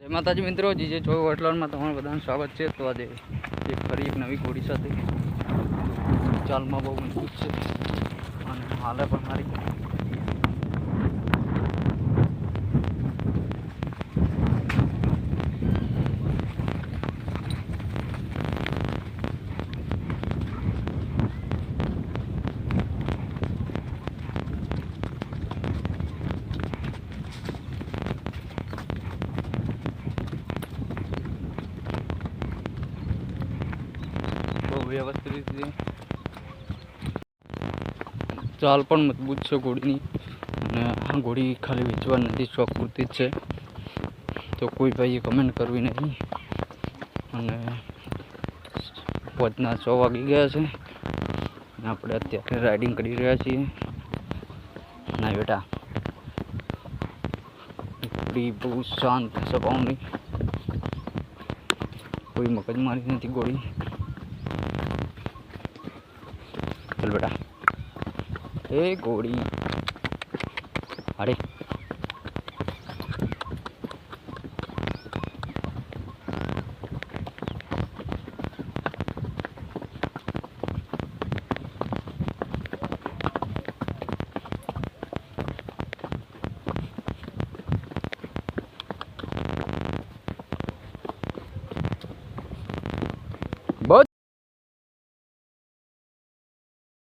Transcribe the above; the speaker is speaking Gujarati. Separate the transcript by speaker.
Speaker 1: જય માતાજી મિત્રો જીજે જો વટલાનમાં તમારું બધાનું સ્વાગત છે. તો આજે એક ફરી એક નવી ઘોડી સાથે. ચાલમાં બહુ મજબૂત છે. અને હાલે પણ મારી બહુ વ્યવસ્થિત રીતે. ચાલ પણ મજબૂત છે ઘોડીની અને આ ઘોડી ખાલી વેચવા નથી શોખ પૂરતી જ છે. તો કોઈ ભાઈએ કમેન્ટ કરવી નહીં અને પોચના છ વાગી ગયા છે. અને આપણે અત્યારે રાઇડિંગ કરી રહ્યા છીએ. ના બેટા. ઘોડી બહુ શાંત સ્વભાવની કોઈ મગજમારી નથી ઘોડી ચલ બેટા એ ગોળી. અરે.